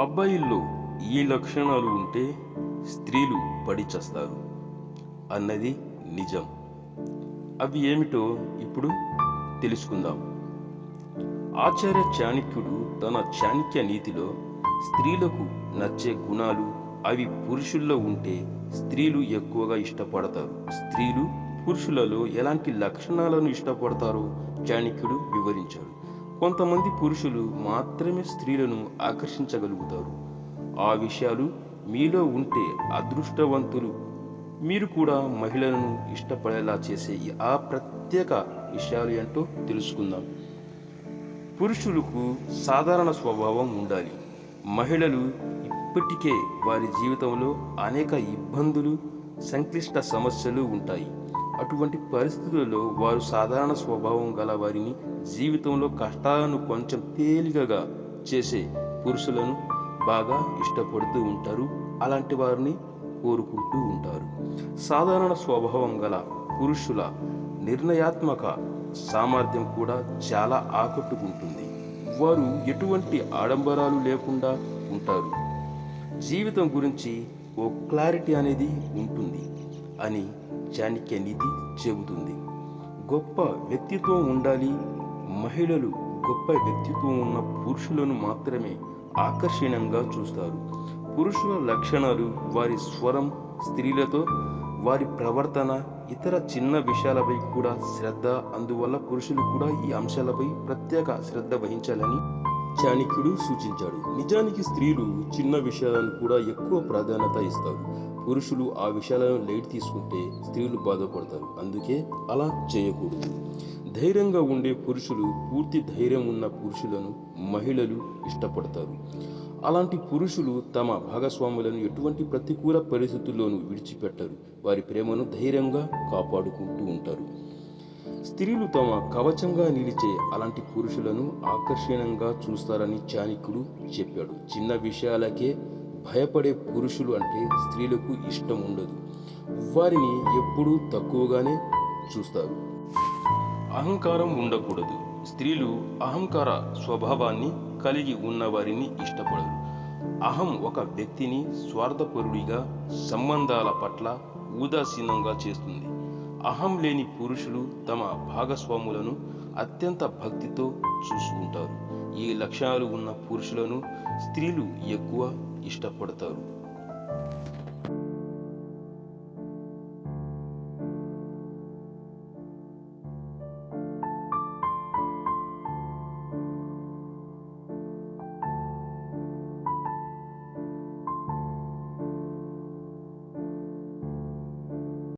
అబ్బాయిల్లో ఈ లక్షణాలు ఉంటే స్త్రీలు పడిచేస్తారు అన్నది నిజం. అవి ఏమిటో ఇప్పుడు తెలుసుకుందాం. ఆచార్య చాణక్యుడు తన చాణక్య నీతిలో స్త్రీలకు నచ్చే గుణాలు అవి పురుషుల్లో ఉంటే స్త్రీలు ఎక్కువగా ఇష్టపడతారు. స్త్రీలు పురుషులలో ఎలాంటి లక్షణాలను ఇష్టపడతారో చాణక్యుడు వివరించాడు. కొంతమంది పురుషులు మాత్రమే స్త్రీలను ఆకర్షించగలుగుతారు. ఆ విషయాలు మీలో ఉంటే అదృష్టవంతులు. మీరు కూడా మహిళలను ఇష్టపడేలా చేసే ఆ ప్రత్యేక విషయాలు ఏంటో తెలుసుకుందాం. పురుషులకు సాధారణ స్వభావం ఉండాలి. మహిళలు ఇప్పటికే వారి జీవితంలో అనేక ఇబ్బందులు సంక్లిష్ట సమస్యలు ఉంటాయి. అటువంటి పరిస్థితులలో వారు సాధారణ స్వభావం గల వారిని జీవితంలో కష్టాలను కొంచెం తేలికగా చేసే పురుషులను బాగా ఇష్టపడుతూ ఉంటారు. అలాంటి వారిని కోరుకుంటూ ఉంటారు. సాధారణ స్వభావం గల పురుషుల నిర్ణయాత్మక సామర్థ్యం కూడా చాలా ఆకట్టుకుంటుంది. వారు ఎటువంటి ఆడంబరాలు లేకుండా ఉంటారు. జీవితం గురించి ఓ క్లారిటీ అనేది ఉంటుంది అని చాణక్య నీతి చెబుతుంది. గొప్ప వ్యక్తిత్వం ఉండాలి. మహిళలు గొప్ప వ్యక్తిత్వం ఉన్న పురుషులను మాత్రమే ఆకర్షణీయంగా చూస్తారు. పురుషుల లక్షణాలు వారి స్వరం స్త్రీలతో వారి ప్రవర్తన ఇతర చిన్న విషయాలపై కూడా శ్రద్ధ. అందువల్ల పురుషులు కూడా ఈ అంశాలపై ప్రత్యేక శ్రద్ధ వహించాలని చాణక్యుడు సూచించాడు. నిజానికి స్త్రీలు చిన్న విషయాలను కూడా ఎక్కువ ప్రాధాన్యత ఇస్తారు. పురుషులు ఆ విషయాలను లైట్ తీసుకుంటే స్త్రీలు బాధపడతారు. అందుకే అలా చేయకూడదు. ధైర్యంగా ఉండే పురుషులు పూర్తి ధైర్యం ఉన్న పురుషులను మహిళలు ఇష్టపడతారు. అలాంటి పురుషులు తమ భాగస్వాములను ఎటువంటి ప్రతికూల పరిస్థితుల్లోనూ విడిచిపెట్టరు. వారి ప్రేమను ధైర్యంగా కాపాడుకుంటూ ఉంటారు. స్త్రీలు తమ కవచంగా నిలిచే అలాంటి పురుషులను ఆకర్షణంగా చూస్తారని చాణక్యుడు చెప్పాడు. చిన్న విషయాలకే భయపడే పురుషులు అంటే స్త్రీలకు ఇష్టం ఉండదు. వారిని ఎప్పుడూ తక్కువగానే చూస్తారు. అహంకారం ఉండకూడదు. స్త్రీలు అహంకార స్వభావాన్ని కలిగి ఉన్న వారిని ఇష్టపడరు. అహం ఒక వ్యక్తిని స్వార్థపరుడిగా సంబంధాల పట్ల ఉదాసీనంగా చేస్తుంది. అహం లేని పురుషులు తమ భాగస్వాములను అత్యంత భక్తితో చూసుకుంటారు. ఈ లక్షణాలు ఉన్న పురుషులను స్త్రీలు ఎక్కువ ఇష్టపడతారు.